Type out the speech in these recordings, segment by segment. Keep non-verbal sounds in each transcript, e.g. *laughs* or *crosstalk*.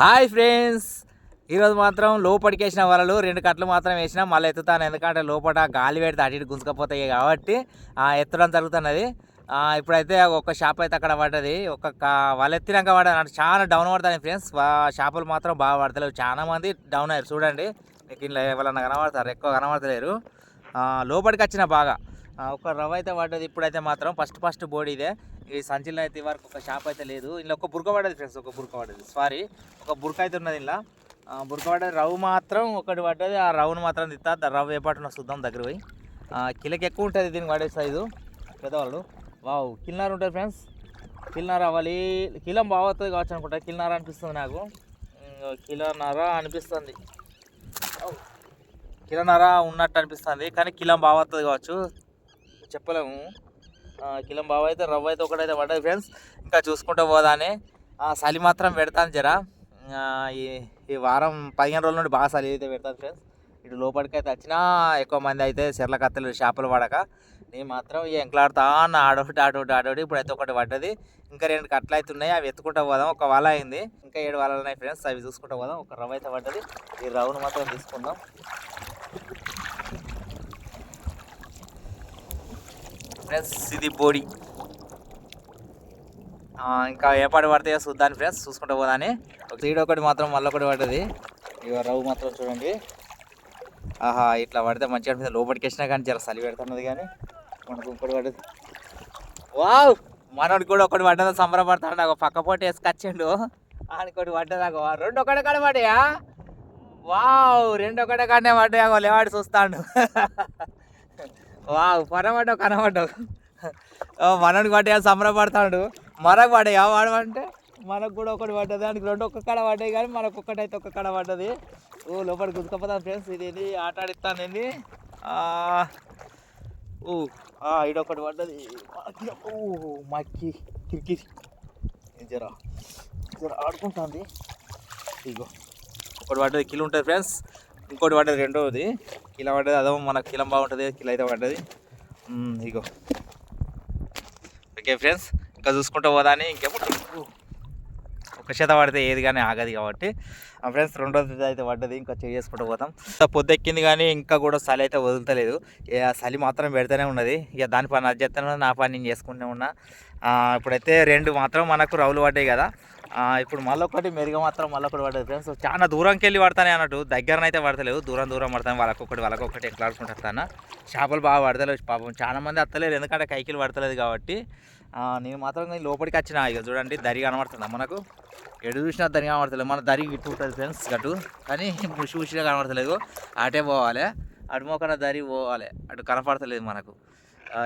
Hi friends. ఈరోజు మాత్రం లోపలికి వేసిన వలలు రెండు కట్లు మాత్రం వేసిన మళ్ళీ ఎత్తుతాను. ఎందుకంటే లోపల గాలి పెడితే అటు ఇటు గుంజుకపోతాయి కాబట్టి ఎత్తడం జరుగుతున్నది. ఇప్పుడైతే ఒక షాప్ అయితే అక్కడ పడ్డది. ఒక వాళ్ళు ఎత్తినాక పడ్డాను అంటే చాలా డౌన్ పడతాను ఫ్రెండ్స్. షాపులు మాత్రం బాగా పడతలేవు. చాలా మంది డౌన్ అయ్యారు. చూడండి. మీకు ఇంట్లో ఎవరన్నా కనబడతారు? ఎక్కువ కనబడతలేరు. లోపలికి వచ్చిన బాగా. ఒక రవ్వ అయితే పడ్డది. ఇప్పుడైతే మాత్రం ఫస్ట్ ఫస్ట్ బోర్డు ఇదే. ఈ సంచిలో అయితే వరకు ఒక షాప్ అయితే లేదు. ఇందులో ఒక బురక పడ్డది ఫ్రెండ్స్ ఒక బురక పడ్డది. సారీ ఒక బురక అయితే ఉన్నది ఇలా బురక పడ్డది. రవ్వు మాత్రం ఒకటి పడ్డది. ఆ రవ్వును మాత్రం తిత్తా ద- రవ్వ ఏ పాటున చూద్దాం దగ్గర పోయి. కిలోకి ఎక్కువ ఉంటుంది దీనికి పడే సైజు పెద్దవాళ్ళు. వావ్ కిల్నార్ ఉంటుంది ఫ్రెండ్స్ కిల్నార్ అవ్వాలి. కిలం బాగుతుంది కావచ్చు అనుకుంటా. కిల్నార్ అనిపిస్తుంది నాకు. ఉమ్, కిలోన్నర అనిపిస్తుంది. ఔ. కిలోన్నర ఉన్నట్టు అనిపిస్తుంది. కానీ కిలం బాగుతుంది కావచ్చు. చెప్పలేము. కిలం కిలో బావ అయితే రవ్వ అయితే ఒకటైతే పడ్డది ఫ్రెండ్స్ ఇంకా చూసుకుంటూ పోదానే. ఆ, చలి మాత్రం పెడతాను జరా. ఈ ఈ వారం పదిహేను రోజుల నుండి బాగా చలి అయితే పెడతాను ఫ్రెండ్స్ ఇటు లోపలికి అయితే వచ్చినా ఎక్కువ మంది అయితే చెర్ల కత్తలు చేపలు పడక నేను మాత్రం ఈ ఎంకలాడుతా అన్న ఆడోటి ఆడోటి ఆడొకటి ఇప్పుడైతే ఒకటి పడ్డది. ఇంకా రెండు కట్టలు అయితే ఉన్నాయి అవి ఎత్తుకుంటూ పోదాం. ఒక వల అయింది. ఇంకా ఏడు వలలు ఉన్నాయి ఫ్రెండ్స్ అవి చూసుకుంటూ పోదాం. ఒక రవ్వ అయితే పడ్డది. ఈ రవ్వను మాత్రం తీసుకుందాం. ఫ్రెండ్స్ ఇది బోడి. ఇంకా ఏ పాట పడతాయో చూద్దాను ఫ్రెండ్స్ చూసుకుంటూ పోదాని. ఒక సీడ్ ఒకటి మాత్రం మళ్ళీ ఒకటి పడ్డది. ఇక రవ్వు మాత్రం చూడండి. ఆహా ఇట్లా పడితే మంచిగా అనిపిస్తుంది. లోపలికి వేసినా కానీ చాలా చలి పెడుతున్నది కానీ మనకు ఇంకోటి పడ్డది. వావ్! మనోడు కూడా ఒకటి పడ్డది సంబరపడతాడు. నాకు పక్క పోటీ వేసుకొచ్చిండు ఆడికోటి పడ్డది రెండు ఒకటి కాడ పడ్డాయా? వావ్! రెండు ఒకటే కాడనే పడ్డాయా లేవాడి చూస్తాడు. *laughs* వావ్ పనబడ్డావు కనబడ్డావు. మనని పడ్డాయా సంబరపడతాడు మనకు పడ్డాయా వాడు అంటే మనకు కూడా ఒకటి పడ్డది. దానికి రెండు ఒక్క కడ పడ్డాయి కానీ మనకు ఒక్కటి అయితే ఒక్క కడ పడ్డది. ఓ లోపల గుర్తుకపోతాను ఫ్రెండ్స్ ఇది ఇది ఆట ఆడిస్తాను ఓ ఆ, ఈడొకటి పడ్డది. ఓ మక్కి కిరికిరి జరా జర ఆడుకుంటుంది. ఇగో ఒకటి పడ్డది కిలో ఉంటుంది ఫ్రెండ్స్. ఇంకోటి పడ్డది రెండవది కిలో పడ్డది అదో మన కిలం బాగుంటుంది కిలో అయితే పడ్డది. ఇగో. ఓకే ఫ్రెండ్స్ ఇంకా చూసుకుంటూ పోదా అని ఇంకెప్పుడు ఒక చేత పడితే ఏది కానీ ఆగదు కాబట్టి. ఫ్రెండ్స్ రెండోది అయితే పడ్డది ఇంకా చేసుకుంటూ పోతాం పొద్దెక్కింది కానీ ఇంకా కూడా చలి అయితే వదులుతలేదు. ఇక చలి మాత్రం పెడితేనే ఉన్నది. ఇక దాని పని అది చేస్తాను నా పని నేను చేసుకుంటూనే ఉన్నా. ఇప్పుడైతే రెండు మాత్రం మనకు రౌలు పడ్డాయి కదా. ఇప్పుడు మళ్ళొకటి ఒకటి మెరుగ మాత్రం మళ్ళీ ఒకటి ఫ్రెండ్స్ చాలా దూరంకి వెళ్ళి పడతానే అన్నట్టు. దగ్గరనైతే పడతలేదు. దూరం దూరం పడతాను. వాళ్ళకొకటి వాళ్ళకొకటి ఎక్కలాడుకుంటాను చేపలు బాగా పడతలేదు పాపం చాలా మంది వస్తలేరు ఎందుకంటే కైకిలు పడతలేదు కాబట్టి. నేను మాత్రం లోపలికి వచ్చిన. ఇక చూడండి దరి కనబడుతుందా మనకు ఎడు చూసినా దరి కనబడతలేదు. మన దరి ఇటు ఉంటుంది ఫ్రెండ్స్ గటు. కానీ ముషి ముషిగా కనబడతలేదు. అటే పోవాలి. అటు మోకన దరి పోవాలి. అటు కనపడతలేదు మనకు.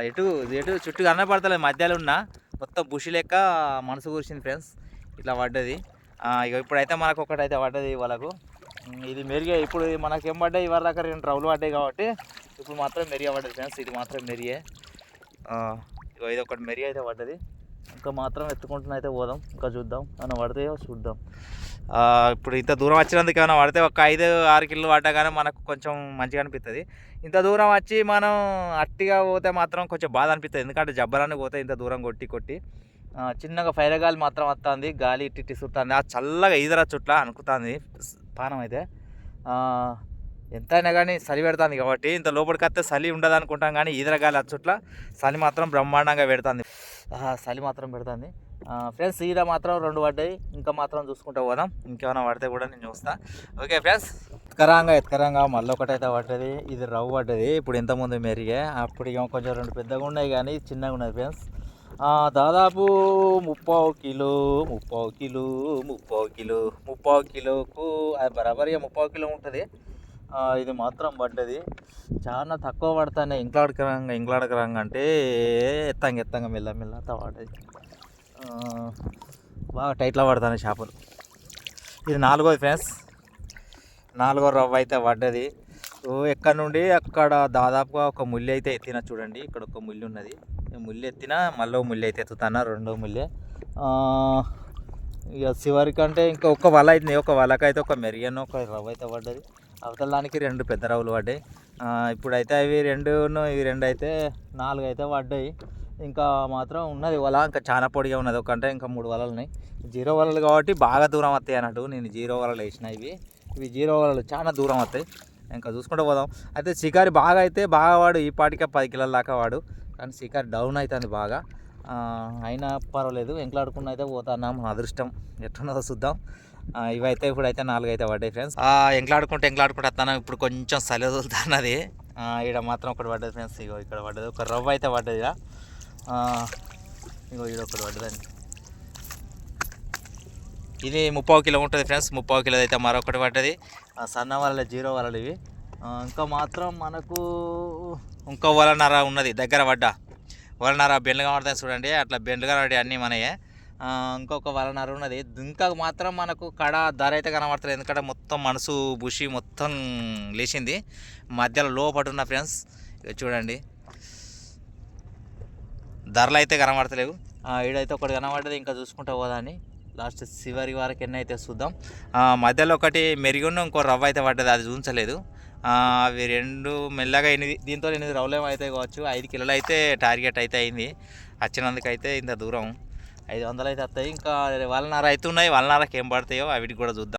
ఎటు ఎటు చుట్టూ కనపడతలేదు. మధ్యలో ఉన్న మొత్తం బుషి లెక్క మనసు కూర్చింది ఫ్రెండ్స్ ఇట్లా పడ్డది. ఇక ఇప్పుడైతే మనకు ఒకటైతే పడ్డది వాళ్ళకు ఇది మెరిగే ఇప్పుడు మనకి ఏం పడ్డాయి? ఇవాళ దాకా రెండు రౌలు పడ్డాయి కాబట్టి ఇప్పుడు మాత్రం మెరిగే పడ్డది ఫ్రెండ్స్. ఇది మాత్రం మెరిగే. ఇక ఇగో ఇది ఒకటి మెరిగే అయితే పడ్డది. ఇంకా మాత్రం ఎత్తుకుంటున్న అయితే పోదాం. ఇంకా చూద్దాం. ఏమైనా పడితే చూద్దాం. ఇప్పుడు ఇంత దూరం వచ్చినందుకు ఏమైనా పడితే ఒక ఐదు ఆరు కిలో పడ్డా మనకు కొంచెం మంచిగా అనిపిస్తుంది ఇంత దూరం వచ్చి మనం అట్టిగా పోతే మాత్రం కొంచెం బాధ అనిపిస్తుంది ఎందుకంటే జబ్బరాన్ని పోతే ఇంత దూరం కొట్టి కొట్టి. చిన్నగా ఫైర్ గాలి మాత్రం వస్తుంది గాలి ఇట్టి ఇట్టి సుత్తుంది ఆ చల్లగా ఈదర చుట్ల అనుకుతుంది. పానం అయితే. ఎంతైనా కానీ చలి పెడుతుంది కాబట్టి ఇంత లోపలికి వస్తే చలి ఉండదు అనుకుంటాం కానీ ఈదర గాలి అచ్చుట్ల చలి మాత్రం బ్రహ్మాండంగా పెడుతుంది. ఆహా, చలి మాత్రం పెడుతుంది. ఫ్రెండ్స్ ఈడ మాత్రం రెండు పడ్డాయి. ఇంకా మాత్రం చూసుకుంటూ పోదాం. ఇంకేమైనా పడితే కూడా నేను చూస్తా. ఓకే ఫ్రెండ్స్ ఎత్కరంగా ఎత్కరంగా మళ్ళీ ఒకటైతే పడ్డది. ఇది రవ్వు పడ్డది. ఇప్పుడు ఇంతకుముందు మెరిగే. అప్పుడు కొంచెం రెండు పెద్దగా ఉన్నాయి కానీ చిన్నగా ఉన్నది ఫ్రెండ్స్. దాదాపు ముప్పావు కిలో ముప్పావు కిలో ముప్పావు కిలో ముప్పావు కిలోకు అది బరాబరిగా ముప్పావు కిలో ఉంటుంది. ఇది మాత్రం పడ్డది. చాలా తక్కువ పడతానే ఇంట్లాడకరంగా ఇంట్లాడకరంగా అంటే ఎత్తంగా ఎత్తంగా మెల్ల మెల్ల పడ్డది. బాగా టైట్లో పడతాను చేపలు ఇది నాలుగోది ఫ్రెండ్స్. నాలుగో రవ్వ అయితే పడ్డది. సో ఎక్కడ నుండి అక్కడ దాదాపుగా ఒక ముల్లి అయితే ఎత్తిన చూడండి. ఇక్కడ ఒక ముల్లి ఉన్నది. ఈ ముల్లి ఎత్తిన మళ్ళీ ముల్లి అయితే ఎత్తుతాన? రెండో ముల్లె. ఇక చివరికి కంటే ఇంకా ఒక వల అయితే ఒక వలకైతే ఒక మెరియన్ ఒక రవ్వ అయితే పడ్డది. అవతల దానికి రెండు పెద్ద రవ్వులు పడ్డాయి. ఇప్పుడైతే అవి రెండు ఇవి రెండు అయితే నాలుగు అయితే పడ్డాయి. ఇంకా మాత్రం ఉన్నది వల. ఇంకా చాలా పొడిగా ఉన్నది. ఒకంటే ఇంకా మూడు వలలు ఉన్నాయి. జీరో వలలు కాబట్టి బాగా దూరం వస్తాయి అన్నట్టు. నేను జీరో వలలు వేసిన ఇవి. ఇవి జీరో వలలు చాలా దూరం వస్తాయి. ఇంకా చూసుకుంటూ పోదాం. అయితే షికారి బాగా అయితే బాగా వాడు ఈ పాటికే పది కిలోల దాకా వాడు. కానీ షికారి డౌన్ అవుతుంది బాగా. అయినా పర్వాలేదు. ఎంకలాడుకున్న అయితే పోతాన్నా. మన అదృష్టం ఎట్టున్నదో చూద్దాం. ఇవైతే ఇప్పుడు అయితే నాలుగు అయితే పడ్డాయి ఫ్రెండ్స్. ఎంకలాడుకుంటే ఎంకలాడుకుంటే వస్తాను ఇప్పుడు కొంచెం సలి వదులుతున్నది. ఇక్కడ మాత్రం ఒకటి పడ్డది ఫ్రెండ్స్. ఇగో ఇక్కడ పడ్డది. ఒక రవ్వ అయితే పడ్డది. ఆ, ఇగో ఇక్కడ ఒకటి పడ్డదండి ఇది ముప్పావు కిలో ఉంటుంది ఫ్రెండ్స్ ముప్పావు కిలో అయితే మరొకటి పడ్డది. సన్న వలలు జీరో వలలు ఇవి. ఇంకా మాత్రం మనకు ఇంకో వలనర ఉన్నది దగ్గర పడ్డ. వలనర బెండ్లు కనబడతాయి చూడండి అట్లా బెండ్లు కనబడి అన్నీ మనయే. ఇంకొక వలనర ఉన్నది. ఇంకా మాత్రం మనకు కడ ధర అయితే కనబడతలేదు ఎందుకంటే మొత్తం మనసు బుషి మొత్తం లేచింది. మధ్యలో లోపట ఉన్న ఫ్రెండ్స్ చూడండి. ధరలు అయితే కనబడతలేవు. ఈడైతే ఒకటి కనబడ్డది ఇంకా చూసుకుంటా పోదాని లాస్ట్ చివరి వరకు ఎన్ని అయితే చూద్దాం. మధ్యలో ఒకటి మెరుగున్న ఇంకో రవ్వ అయితే పడ్డది అది చూపించలేదు అవి రెండు మెల్లగా ఎనిమిది దీంతో ఎనిమిది రవ్వలేమో అయితే కావచ్చు. ఐదు కిలోలు అయితే టార్గెట్ అయితే అయింది. వచ్చినందుకైతే ఇంత దూరం. ఐదు వందలు అయితే వస్తాయి. ఇంకా వాళ్ళన్నర అయితే ఉన్నాయి వాళ్ళన్నరకి ఏం పడతాయో అవిటికి కూడా చూద్దాం.